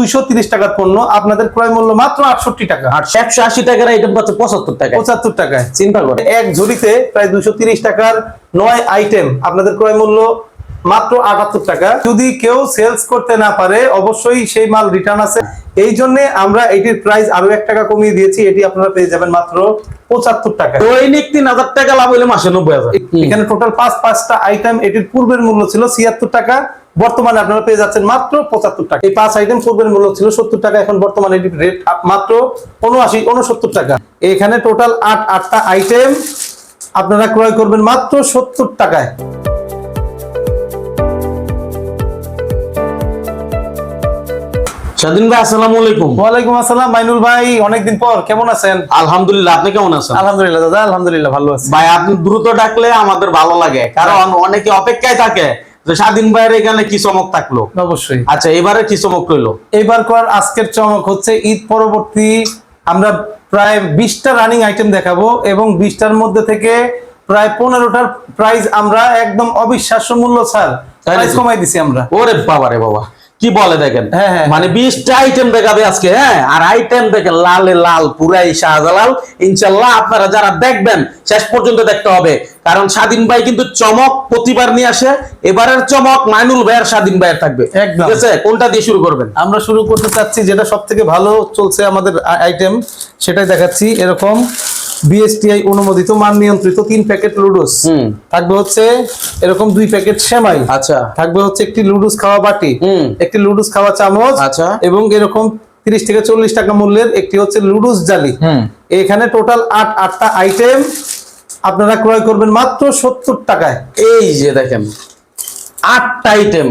দুইশো তিরিশ টাকার পণ্য। আপনাদের ক্রয় মূল্য মাত্র আটষট্টি টাকা। একশো আশি টাকার আইটেম পাচ্ছে পঁচাত্তর টাকা পঁচাত্তর টাকায়। চিন্তা করে এক ঝুড়িতে প্রায় দুশো তিরিশ টাকার নয় আইটেম আপনাদের ক্রয় মূল্য মাত্র আটাত্তর টাকা। যদি কেউ সেলস করতে না পারে অবশ্যই সেই মাল রিটার্ন আছে। এই জন্য আমরা এটির প্রাইস আরও এক টাকা কমিয়ে দিয়েছি। এটি আপনারা পেয়ে যাবেন মাত্র পঁচাত্তর টাকা। দৈনিক তিন হাজার টাকা লাভ হইলে মাসে নব্বই হাজার। এখানে টোটাল পাঁচ পাঁচটা আইটেম এটির পূর্বের মূল্য ছিল ছিয়াত্তর টাকা। বর্তমানে আপনারা পেয়ে যাচ্ছেন মাত্র পঁচাত্তর টাকা। এই পাঁচ আইটেম পূর্বের মূল্য ছিল সত্তর টাকা এখন বর্তমানে রেট মাত্র উনআশি উনসত্তর টাকা। এখানে টোটাল আট আটটা আইটেম আপনারা ক্রয় করবেন মাত্র সত্তর টাকায়। স্বাধীন ভাই আসসালামু আলাইকুম। ওয়ালাইকুম আসসালাম মাইনুল ভাই অনেকদিন পর কেমন আছেন? আলহামদুলিল্লাহ আপনি কেমন আছেন? আলহামদুলিল্লাহ দাদা আলহামদুলিল্লাহ ভালো আছি। ভাই আপনি দ্রুত ডাকলে আমাদের ভালো লাগে কারণ অনেকে অপেক্ষায় থাকে। যে স্বাধীন ভাইয়ের এখানে কি চমক থাকল? অবশ্যই। আচ্ছা এবারে কি চমক রইল? এবার কর আজকের চমক হচ্ছে ঈদ পরবর্তী আমরা প্রায় বিশটা রানিং আইটেম দেখাবো এবং বিশটার মধ্যে থেকে প্রায় পনেরোটার প্রাইস আমরা একদম অবিশ্বাস্য মূল্য ছাড় প্রাইস কমাই দিছি আমরা। ওরে বাবা রে বাবা। কি বলে দেখেন? হ্যাঁ, হ্যাঁ, মানে বিশটা আইটেম দেখাবে আজকে হ্যাঁ? আর আইটেম দেখেন লালে লাল পুরাই শাহজালাল। ইনশাল্লাহ আপনারা যারা দেখবেন শেষ পর্যন্ত দেখতে হবে। কারণ স্বাধীন ভাই কিন্তু চমক প্রতিবার নিয়ে আসে এবারের চমক মাইনুল ভাইয়ের স্বাধীন ভাইয়ের থাকবে। ঠিক আছে? কোনটা দিয়ে শুরু করবেন? আমরা শুরু করতে চাচ্ছি যেটা সব থেকে ভালো চলছে আমাদের আইটেম সেটাই দেখাচ্ছি এরকম বিএসটিআই অনুমোদিত মান নিয়ন্ত্রিত তিন প্যাকেট লুডুস হুম। থাকবে হচ্ছে এরকম দুই প্যাকেট সেমাই আচ্ছা থাকবে হচ্ছে একটি লুডুস খাওয়া বাটি হুম। একটি লুডুস খাওয়া চামচ আচ্ছা। এবং এরকম তিরিশ থেকে চল্লিশ টাকা মূল্যের একটি হচ্ছে লুডুস জালি হুম। এখানে টোটাল আট আটটা আইটেম আপনারা ক্রয় করবেন মাত্র সত্তর টাকায় এই যে দেখেন আটটা আইটেম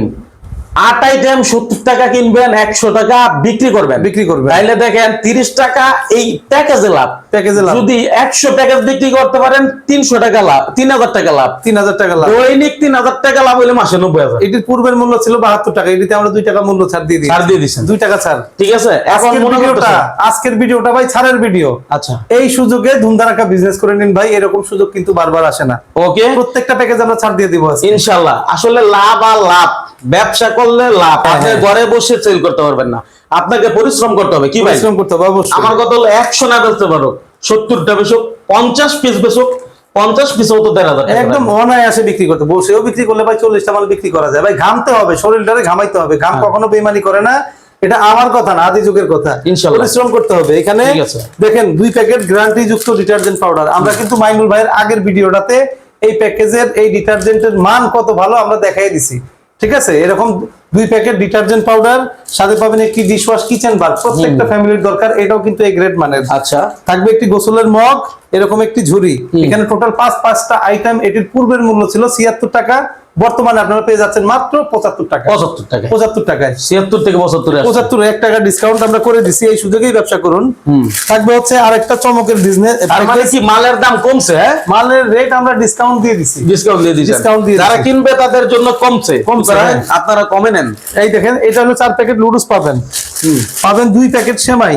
আট আইটেম সত্তর টাকা কিনবেন একশো টাকা বিক্রি করবেন। বিক্রি করবেন। দেখেন তিরিশ টাকা এই প্যাকেজে লাভ। প্যাকেজে লাভ। যদি একশো প্যাকেজ বিক্রি করতে পারেন তিনশো টাকা লাভ তিন হাজার টাকা লাভ। তিন হাজার টাকা লাভ। দৈনিক তিন হাজার টাকা লাভ হইলে মাসে নব্বই হাজার। এটির পূর্বের মূল্য ছিল বাহাত্তর টাকা এটিতে আমরা দুই টাকা মূল্য ছাড় দিয়ে দিই ছাড় দিয়ে দিচ্ছেন দুই টাকা ছাড়। ঠিক আছে? এখন ভিডিওটা আজকের ভিডিওটা ভাই ছাড়ের ভিডিও। আচ্ছা। এই সুযোগে ধুমধারাকা বিজনেস করে নিন ভাই এরকম সুযোগ কিন্তু বারবার আসে না। ওকে প্রত্যেকটা প্যাকেজ আমরা ছাড় দিয়ে দিব ইনশাল্লাহ। আসলে লাভ আর লাভ। ব্যবসা করলে লাভ আপনি হ্যাঁ। ঘরে বসে সেল করতে পারবেন না। আপনাকে পরিশ্রম করতে হবে কি পরিশ্রম করতে হবে অবশ্যই। আমার কথা হলো একশো না বেচতে পারো সত্তরটা বেচুক পঞ্চাশ পিস বেচুক পঞ্চাশ পিস তো দেড় হাজার একদম লাগবে। অনায়াসে বিক্রি করতে বসেও বিক্রি করলে ভাই চল্লিশটা মাল বিক্রি করা যায়। ভাই ঘামতে হবে শরীরটারে ঘামাইতে হবে। ঘাম হ্যাঁ। কখনো বেমানি করে না। এটা আমার কথা না আদি যুগের কথা। পরিশ্রম করতে হবে। এখানে দেখেন দুই প্যাকেট গ্যারান্টি যুক্ত ডিটারজেন্ট পাউডার। আমরা কিন্তু মাইনুল ভাইয়ের আগের ভিডিওটাতে এই প্যাকেজের এই ডিটারজেন্টের মান কত ভালো আমরা দেখাই দিছি। ঠিক আছে? এরকম দুই প্যাকেট ডিটারজেন্ট পাউডার সাথে পাবেন একটি ডিশওয়াশ কিচেন বার প্রত্যেকটা ফ্যামিলির দরকার এটাও কিন্তু এই গ্রেড মানের। আচ্ছা। থাকবে একটি গোসলের মগ এরকম একটি ঝুড়ি। এখানে টোটাল পাঁচ পাঁচটা আইটেম এটির পূর্বের মূল্য ছিল ছিয়াত্তর টাকা। বর্তমানে আপনারা পেয়ে যাচ্ছেন মাত্র পঁচাত্তর টাকা। পঁচাত্তর টাকা। পঁচাত্তর টাকায়। ছিয়াত্তর থেকে পঁচাত্তর পঁচাত্তর এক টাকা ডিসকাউন্ট আমরা করে দিছি এই সুযোগেই ব্যবসা করুন। থাকবে হচ্ছে আরেকটা চমকের বিজনেস মানে কি মালের দাম কমছে হ্যাঁ? মালের রেট আমরা ডিসকাউন্ট দিয়ে দিছি। ডিসকাউন্ট দিয়ে দিচ্ছেন Discount দিয়ে যারা কিনবে তাদের জন্য কমছে। কমছে, হ্যাঁ। আপনারা কমে নেন। এই দেখেন এটা হলো চার প্যাকেট লুডুস পাবেন। পাবেন দুই প্যাকেট সেমাই।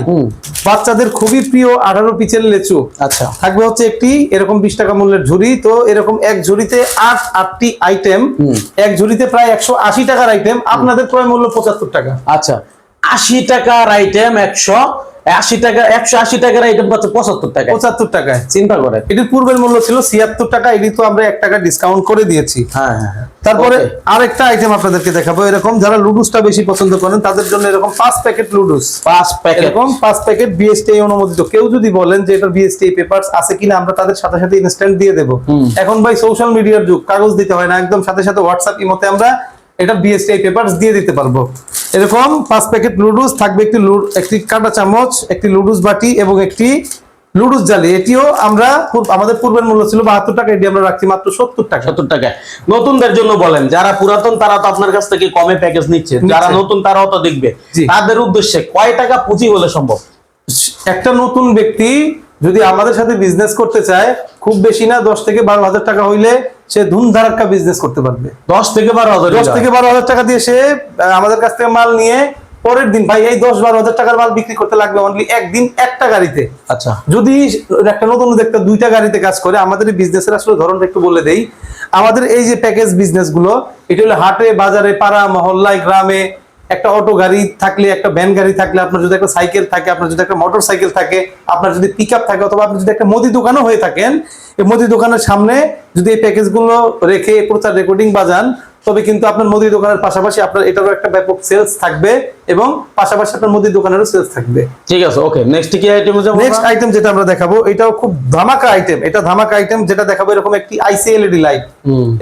বাচ্চাদের খুবই প্রিয় আঠারো পিচের লেচু। আচ্ছা। থাকবে হচ্ছে একটি এরকম বিশ টাকা মূল্যের ঝুড়ি। তো এরকম এক ঝুড়িতে আট আটটি আইটেম এক ঝুড়িতে প্রায় একশো আশি টাকার আইটেম আপনাদের ক্রয় মূল্য পঁচাত্তর টাকা। আচ্ছা। আশি টাকার আইটেম একশো আশি টাকা একশো আশি টাকার আইটেম পাচ্ছে পঁচাত্তর টাকা পঁচাত্তর টাকায়। চিন্তা করে। এটির পূর্বের মূল্য ছিল ছিয়াত্তর টাকা এটি তো আমরা এক টাকা ডিসকাউন্ট করে দিয়েছি। হ্যাঁ হ্যাঁ হ্যাঁ। তারপরে আরেকটা আইটেম আপনাদেরকে দেখাবো এরকম যারা লুডুসটা বেশি পছন্দ করেন তাদের জন্য এরকম পাঁচ প্যাকেট লুডুস। পাঁচ প্যাকেট এরকম পাঁচ প্যাকেট অনুমোদিত। কেউ যদি বলেন যে এটা বিএসটিআই পেপারস আছে কিনা আমরা তাদের সাথে সাথে ইনস্ট্যান্ট দিয়ে দেবো। এখন ভাই সোশ্যাল মিডিয়ার যুগ কাগজ দিতে হয় না একদম সাথে সাথে হোয়াটসঅ্যাপ ইমোতে আমরা এটা বিএসটিআই পেপারস দিয়ে দিতে পারব। এরকম পাঁচ প্যাকেট লুডুস থাকবে একটি একটি কাঁটা চামচ একটি লুডুস বাটি এবং একটি লুডুস জালি। এটিও আমরা আমাদের পূর্বের মূল্য ছিল বাহাত্তর টাকা এটি আমরা রাখছি মাত্র সত্তর টাকা। সত্তর টাকা। নতুনদের জন্য বলেন যারা পুরাতন তারা তো আপনার কাছ থেকে কমে প্যাকেজ নিচ্ছে যারা নতুন তারাও তো দেখবে। তাদের উদ্দেশ্যে কয় টাকা পুঁজি হলে সম্ভব? একটা নতুন ব্যক্তি যদি আমাদের সাথে বিজনেস করতে চায় খুব বেশি না দশ থেকে বারো হাজার টাকা হইলে সে ধুমধারাক্কা বিজনেস করতে পারবে। দশ থেকে বারো হাজার দশ থেকে বারো হাজার টাকা দিয়ে সে আমাদের কাছ থেকে মাল নিয়ে পরের দিন ভাই এই দশ বারো হাজার টাকার মাল বিক্রি করতে লাগবে অনলি একদিন একটা গাড়িতে। আচ্ছা। যদি একটা নতুন উদ্যোক্তা দুইটা গাড়িতে কাজ করে আমাদের এই বিজনেসের আসলে ধরনটা একটু বলে দেই। আমাদের এই যে প্যাকেজ বিজনেসগুলো এটা হলো হাটে বাজারে পাড়া মহল্লায় গ্রামে একটা অটো গাড়ি থাকলে, একটা ভ্যান গাড়ি থাকলে, আপনার যদি একটা সাইকেল থাকে, আপনার যদি একটা মোটর সাইকেল থাকে, আপনার যদি পিক থাকে অথবা আপনি যদি একটা মুদি দোকানও হয়ে থাকেন, এই মুদি দোকানের সামনে যদি এই প্যাকেজগুলো রেখে প্রচার রেকর্ডিং বাজান তবে কিন্তু আপনার মুদি দোকানের পাশাপাশি আপনার এটারও একটা ব্যাপক সেলস থাকবে এবং পাশাপাশি আপনার মুদি দোকানেরও সেলস থাকবে। ঠিক আছে ওকে নেক্সট কি আইটেম যাব নেক্সট আইটেম যেটা আমরা দেখাবো এটাও খুব ধামাকা আইটেম এটা ধামাকা আইটেম যেটা দেখাবো এরকম একটি আইসি এলইডি লাইট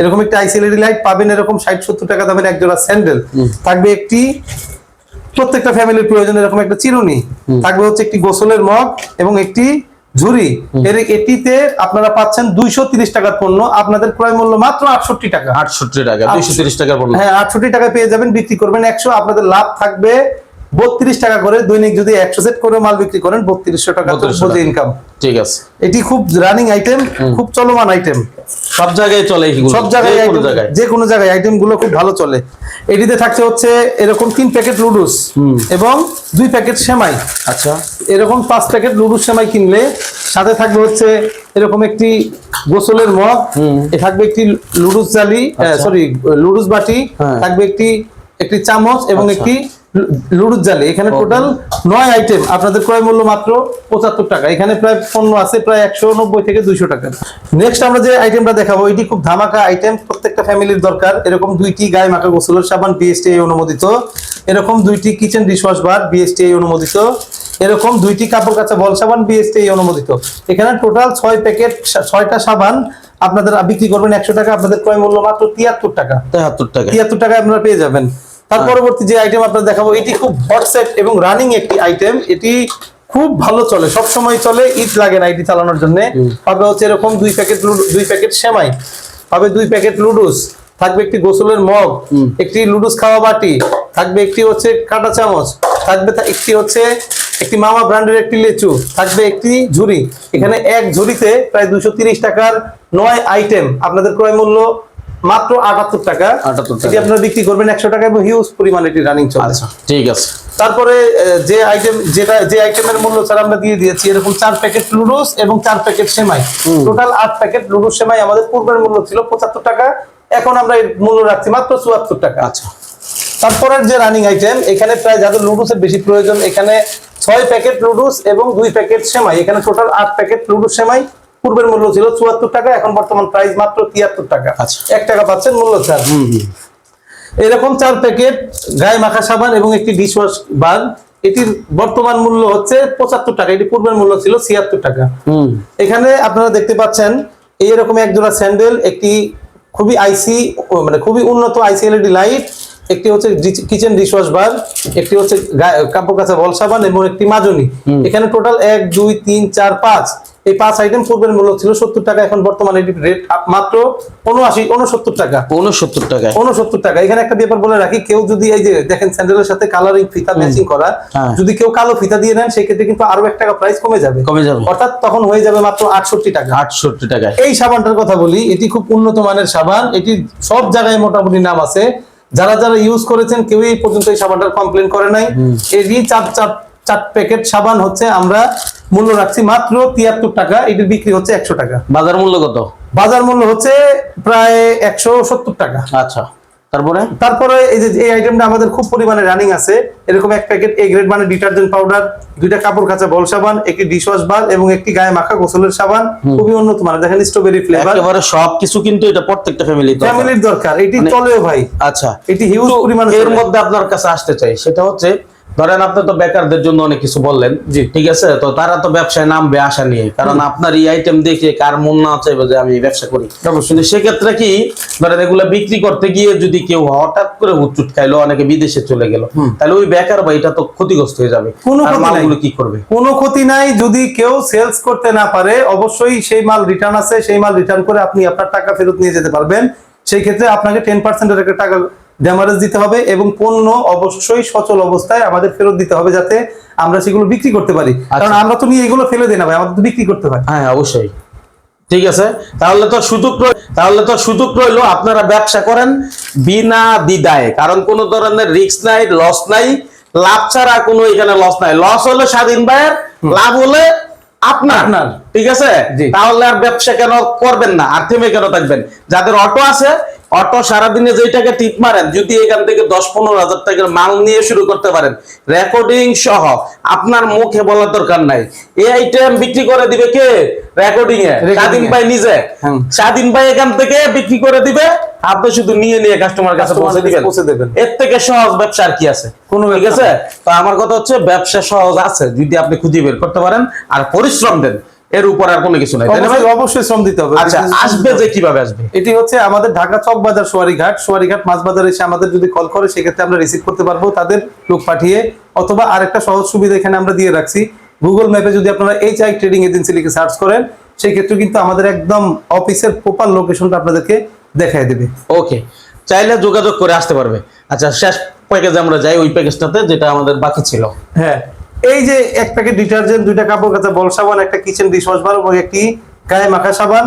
এরকম একটি আইসি এলইডি লাইট পাবেন এরকম ষাট সত্তর টাকা দামের এক জোড়া স্যান্ডেল থাকবে একটি প্রত্যেকটা ফ্যামিলির প্রয়োজন এরকম একটা চিরুনি। থাকবে হচ্ছে একটি গোসলের মগ এবং একটি ঝুড়ি এর এটিতে আপনারা পাচ্ছেন দুইশো তিরিশ টাকার পণ্য। আপনাদের ক্রয় মূল্য মাত্র আটষট্টি টাকা। আটষট্টি টাকা দুইশো তিরিশ টাকার পণ্য। হ্যাঁ আটষট্টি টাকা পেয়ে যাবেন বিক্রি করবেন একশো। আপনাদের লাভ থাকবে বত্রিশ টাকা করে। দৈনিক যদি একশো সেট করে মাল বিক্রি করেন বত্রিশশো টাকা 3200 ইনকাম ঠিক আছে। এটি খুব রানিং আইটেম খুব চলমান আইটেম সব জায়গায় চলে সব জায়গায় যে কোনো জায়গায়। যে কোনো জায়গায় আইটেমগুলো খুব ভালো চলে। এটিতে থাকছে হচ্ছে এরকম তিন প্যাকেট লুডুস এবং দুই প্যাকেট সেমাই আচ্ছা। এরকম পাঁচ প্যাকেট লুডুস সেমাই কিনলে সাথে থাকবে হচ্ছে এরকম একটি গোসলের মগ থাকবে একটি লুডুস জালি আচ্ছা। সরি লুডুস বাটি হ্যাঁ। থাকবে একটি একটি চামচ এবং আচ্ছা। একটি লু- লুডুস জালি। এখানে টোটাল নয় আইটেম। আপনাদের ক্রয় মূল্য মাত্র পঁচাত্তর টাকা। এখানে প্রায় পণ্য আছে প্রায় একশো নব্বই থেকে দুইশো টাকা। নেক্সট আমরা যে আইটেমটা দেখাবো এটি খুব ধামাকা আইটেম প্রত্যেকটা ফ্যামিলির দরকার। এরকম দুইটি গায়ে মাখা গোসলের সাবান বিএসটিআই অনুমোদিত। এরকম দুইটি কিচেন ডিশওয়াশ বার বিএসটিআই অনুমোদিত। এরকম দুইটি কাপড় কাচা বল সাবান বিএসটিআই অনুমোদিত। এখানে টোটাল ছয় প্যাকেট ছয়টা সাবান আপনাদের বিক্রি করবেন একশো টাকা আপনাদের ক্রয় মূল্য মাত্র তিয়াত্তর টাকা। তেহাত্তর টাকা। তিয়াত্তর টাকা আপনারা পেয়ে যাবেন। তার পরবর্তী যে আইটেম আপনার দেখাবো এটি খুব হটসেট এবং রানিং একটি আইটেম এটি খুব ভালো চলে সব সময় চলে ঈদ লাগে না এটি চালানোর জন্য। পাবে হচ্ছে এরকম দুই প্যাকেট দুই প্যাকেট সেমাই পাবে দুই প্যাকেট লুডুস থাকবে একটি গোসলের মগ একটি লুডুস খাওয়া বাটি থাকবে একটি হচ্ছে কাঁটা চামচ থাকবে একটি হচ্ছে একটি মামা ব্র্যান্ডের একটি লেচু থাকবে একটি ঝুড়ি। এখানে এক ঝুড়িতে প্রায় দুশো তিরিশ টাকার নয় আইটেম। আপনাদের ক্রয় মূল্য মাত্র আটাত্তর টাকা। 78 টাকা। এটি আপনারা বিক্রি করবেন একশো টাকা এবং হিউজ পরিমাণ এটি রানিং চলছে আচ্ছা ঠিক আছে। তারপরে যে আইটেম যেটা যে আইটেমের মূল্য স্যার আমরা দিয়ে দিয়েছি এরকম চার প্যাকেট লুডুস এবং চার প্যাকেট সেমাই টোটাল আট প্যাকেট লুডুস সেমাই আমাদের পূর্বের মূল্য ছিল পঁচাত্তর টাকা এখন আমরা এর মূল্য রাখছি মাত্র চুয়াত্তর টাকা। আচ্ছা। তারপরের যে রানিং আইটেম এখানে প্রায় যাদের লুডুসের বেশি প্রয়োজন এখানে ছয় প্যাকেট লুডুস এবং দুই প্যাকেট সেমাই। এখানে টোটাল আট প্যাকেট লুডুস সেমাই। পূর্বের মূল্য ছিল চুয়াত্তর টাকা এখন বর্তমান প্রাইস মাত্র তিয়াত্তর টাকা। আচ্ছা। এক টাকা পাচ্ছেন মূল্য ছাড় এরকম চার প্যাকেট গায়ে মাখা সাবান এবং একটি ডিশওয়াশ বার এটির বর্তমান মূল্য হচ্ছে পঁচাত্তর টাকা এটি পূর্বের মূল্য ছিল ছিয়াত্তর টাকা। হুম। এখানে আপনারা দেখতে পাচ্ছেন এইরকম এক জোড়া স্যান্ডেল একটি খুবই আইসি মানে খুবই উন্নত আইসি এলইডি লাইট একটি হচ্ছে কিচেন ডিশওয়াশ বার একটি হচ্ছে কাপড় কাচা বল সাবান এবং একটি মাজনি। এখানে টোটাল এক দুই তিন চার পাঁচ। এই পাঁচ আইটেম পূর্বের মূল্য ছিল সত্তর টাকা এখন বর্তমানে রেট মাত্র উনআশি উনসত্তর টাকা। উনসত্তর টাকায় উনসত্তর টাকা। এখানে একটা ব্যাপার বলে রাখি কেউ যদি এই যে দেখেন স্যান্ডেলের সাথে কালারিং ফিতা ম্যাচিং করা হ্যাঁ। যদি কেউ কালো ফিতা দিয়ে নেন সেক্ষেত্রে কিন্তু আরও এক টাকা প্রাইস কমে যাবে। কমে যাবে। অর্থাৎ তখন হয়ে যাবে মাত্র আটষট্টি টাকা। আটষট্টি টাকা এই সাবানটার কথা বলি এটি খুব উন্নত মানের সাবান এটি সব জায়গায় মোটামুটি নাম আছে। যারা যারা ইউজ করেছেন কেউই এই পর্যন্ত এই সাবানটার কমপ্লেন করে নাই। এরই চার চার চার প্যাকেট সাবান হচ্ছে আমরা মূল্য রাখছি মাত্র তিয়াত্তর টাকা এটির বিক্রি হচ্ছে একশো টাকা। বাজার মূল্য কত? বাজার মূল্য হচ্ছে প্রায় একশো সত্তর টাকা। আচ্ছা। তারপরে? তারপরে এই যে এই আইটেমটা আমাদের খুব পরিমাণে রানিং আছে। এরকম এক প্যাকেট এ গ্রেড মানে ডিটারজেন্ট পাউডার দুইটা কাপড় কাঁচা বল সাবান একটি ডিশওয়াশ বার এবং একটি গায়ে মাখা গোসলের সাবান। খুবই উন্নত মানের। দেখেন স্ট্রবেরি ফ্লেভার একেবারে সবকিছু কিন্তু এটা প্রত্যেকটা ফ্যামিলি ফ্যামিলির দরকার। এটি চলে চলেও ভাই। আচ্ছা। এটি হিউজ পরিমাণে এর মধ্যে আপনার কাছে আসতে চাই। সেটা হচ্ছে ধরেন আপনি তো বেকারদের জন্য অনেক কিছু বললেন। জি। ঠিক আছে? তো তারা তো ব্যবসায় নামবে আশা নিয়ে। কারণ আপনার এই আইটেম দেখে কার মন না চাইবে যে আমি ব্যবসা করি। কিন্তু সেক্ষেত্রে কি ধরেন এগুলা বিক্রি করতে গিয়ে যদি কেউ হঠাৎ করে হুচুট খাইলো অনেকে বিদেশে চলে গেল তাহলে ওই বেকার বা এটা তো ক্ষতিগ্রস্ত হয়ে যাবে। কোনো মালগুলো কি করবে? কোনো ক্ষতি নাই। যদি কেউ সেলস করতে না পারে অবশ্যই সেই মাল রিটার্ন আছে। সেই মাল রিটার্ন করে আপনি আপনার টাকা ফেরত নিয়ে যেতে পারবেন। সেই ক্ষেত্রে আপনাকে টেন পার্সেন্টের একটা টাকা ড্যামারেজ দিতে হবে এবং পণ্য অবশ্যই সচল অবস্থায় আমাদের ফেরত দিতে হবে যাতে আমরা সেগুলো বিক্রি করতে পারি। কারণ আমরা তো নিয়ে এগুলো ফেলে দিই না ভাই আমাদের তো বিক্রি করতে হয় হ্যাঁ অবশ্যই। ঠিক আছে? তাহলে তো সুযোগ তাহলে তো সুযোগ রইল আপনারা ব্যবসা করেন বিনা দ্বিধায়। কারণ কোনো ধরনের রিস্ক নাই লস নাই লাভ ছাড়া কোনো এখানে লস নাই। লস হলে স্বাধীন ভাইয়ের লাভ হলে আপনার। ঠিক আছে। তাহলে আর ব্যবসা কেন করবেন না? আর থেমে কেন থাকবেন? যাদের অটো আছে অটো সারাদিনে যেই টাকা টিপ মারেন যদি এখান থেকে দশ পনেরো হাজার টাকার মাল নিয়ে শুরু করতে পারেন রেকর্ডিং সহ আপনার মুখে বলার দরকার নাই। এই আইটেম বিক্রি করে দিবে কে? রেকর্ডিং এ। স্বাধীন। ভাই নিজে। স্বাধীন ভাই এখান থেকে বিক্রি করে দিবে। আপনি শুধু নিয়ে নিয়ে কাস্টমার কাছে পৌঁছে দিবেন। পৌঁছে দেবেন। এর থেকে সহজ ব্যবসা আর কি আছে? কোনো ঠিক আছে? তো আমার কথা হচ্ছে ব্যবসা সহজ আছে যদি আপনি খুঁজে বের করতে পারেন আর পরিশ্রম দেন। এর উপর আর কোনো কিছু নাই অবশ্যই শ্রম দিতে হবে। আচ্ছা আসবে যে কীভাবে আসবে? এটি হচ্ছে আমাদের ঢাকা চক বাজার সোয়ারিঘাট সোয়ারিঘাট মাছ বাজার এসে আমাদের যদি কল করে সেক্ষেত্রে আমরা রিসিভ করতে পারব তাদের লোক পাঠিয়ে অথবা আরেকটা সহজ সুবিধা এখানে আমরা দিয়ে রাখছি। গুগল ম্যাপে যদি আপনারা এইচ আই ট্রেডিং এজেন্সি লিখে সার্চ করেন সেই ক্ষেত্রে কিন্তু আমাদের একদম অফিসের প্রপার লোকেশনটা আপনাদেরকে দেখাই দেবে। ওকে চাইলে যোগাযোগ করে আসতে পারবে। আচ্ছা শেষ প্যাকেজে আমরা যাই ওই প্যাকেজটাতে যেটা আমাদের বাকি ছিল। হ্যাঁ। এই যে এক প্যাকেট ডিটারজেন্ট দুইটা কাপড় কাচা বল সাবান একটা কিচেন ডিশওয়াশ বার এবং একটি গায়ে মাখা সাবান।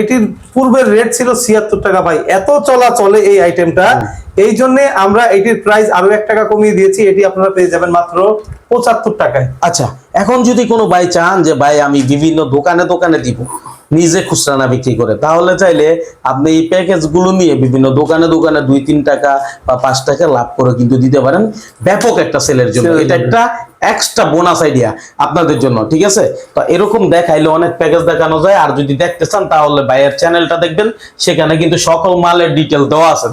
এটির পূর্বের রেট ছিল ছিয়াত্তর টাকা ভাই। এত চলা চলে এই আইটেমটা এই জন্য আমরা এটির প্রাইস আরও এক টাকা কমিয়ে দিয়েছি। এটি আপনারা পেয়ে যাবেন মাত্র পঁচাত্তর টাকায়। আচ্ছা এখন যদি কোনো ভাই চান যে ভাই আমি বিভিন্ন দোকানে দোকানে দিব। নিজে খুচরা না বিক্রি করে। তাহলে চাইলে আপনি এই প্যাকেজগুলো নিয়ে বিভিন্ন দোকানে দোকানে দুই তিন টাকা বা পাঁচ টাকা লাভ করে কিন্তু দিতে পারেন। ব্যাপক একটা সেলের জন্য। এটা একটা এক্সট্রা বোনাস আইডিয়া আপনাদের জন্য ঠিক আছে? তো এরকম দেখাইলে অনেক প্যাকেজ দেখানো যায়। আর যদি দেখতে চান তাহলে ভাইয়ের চ্যানেলটা দেখবেন। সেখানে কিন্তু সকল মালের ডিটেল দেওয়া আছে।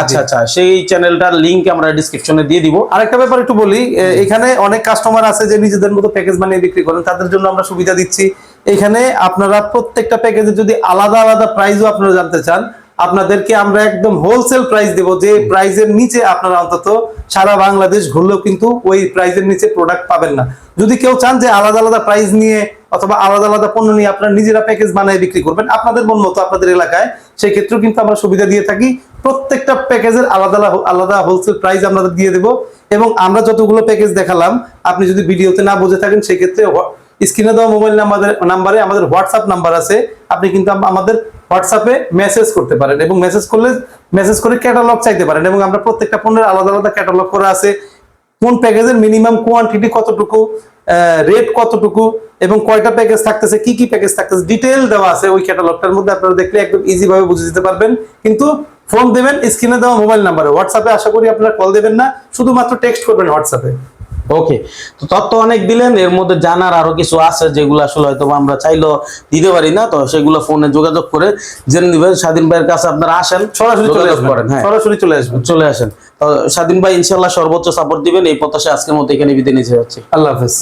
আচ্ছা আচ্ছা। সেই চ্যানেলটার লিংক আমরা ডিসক্রিপশনে দিয়ে দিব। আরেকটা ব্যাপার একটু বলি এখানে অনেক কাস্টমার আছে যে নিজেদের মতো প্যাকেজ বানিয়ে বিক্রি করেন। তাদের জন্য আমরা সুবিধা দিচ্ছি। এখানে আপনারা প্রত্যেকটা প্যাকেজে যদি আলাদা আলাদা প্রাইসও আপনারা জানতে চান, আপনাদেরকে আমরা একদম হোলসেল প্রাইস দেব, যে প্রাইজের নিচে আপনারা অন্তত সারা বাংলাদেশ ঘুরলেও কিন্তু ওই প্রাইজের নিচে প্রোডাক্ট পাবেন না। যদি কেউ চান যে আলাদা আলাদা প্রাইস নিয়ে অথবা আলাদা আলাদা পণ্য নিয়ে আপনারা নিজেরা প্যাকেজ বানিয়ে বিক্রি করবেন, আপনাদের মন মতো আপনাদের এলাকায় সেই ক্ষেত্রেও কিন্তু আমরা সুবিধা দিয়ে থাকি। প্রত্যেকটা প্যাকেজের আলাদা আলাদা- হোলসেল প্রাইস আমরা দিয়ে দেব এবং আমরা যতগুলো প্যাকেজ দেখালাম, আপনি যদি ভিডিওতে না বুঝে থাকেন, সেক্ষেত্রে স্ক্রিনে দেওয়া মোবাইল নাম্বার নাম্বারে আমাদের হোয়াটসঅ্যাপ নাম্বার আছে। আপনি কিন্তু আমাদের হোয়াটসঅ্যাপে মেসেজ করতে পারেন এবং মেসেজ করলে মেসেজ করে ক্যাটালগ চাইতে পারেন এবং আমরা প্রত্যেকটা পণ্যের আলাদা আলাদা ক্যাটালগ করা আছে। কোন প্যাকেজের মিনিমাম কোয়ান্টিটি কতটুকু রেট কতটুকু এবং কয়টা প্যাকেজ থাকতেছে, কি কি প্যাকেজ থাকতেছে ডিটেল দেওয়া আছে ওই ক্যাটালগটার মধ্যে আপনারা দেখলে একদম ইজি ভাবে বুঝে দিতে পারবেন। কিন্তু ফোন দেবেন, স্ক্রিনে দেওয়া মোবাইল নাম্বারে। হোয়াটসঅ্যাপে আশা করি আপনারা কল দেবেন না, শুধুমাত্র টেক্সট করবেন হোয়াটসঅ্যাপে ওকে তো তথ্য অনেক দিলেন এর মধ্যে জানার আরও কিছু আছে যেগুলো আসলে হয়তো আমরা চাইলেও দিতে পারি না তো সেগুলো ফোনে যোগাযোগ করে জেনে নিবেন। স্বাধীন ভাইয়ের কাছে আপনারা আসেন সরাসরি চলে আসবেন। হ্যাঁ। সরাসরি চলে আসবেন। চলে আসেন। তো স্বাধীন ভাই ইনশাল্লাহ সর্বোচ্চ সাপোর্ট দিবেন এই প্রত্যাশা আজকের মতো এখানে বিদায় নিতে যাচ্ছি। আল্লাহ হাফেজ।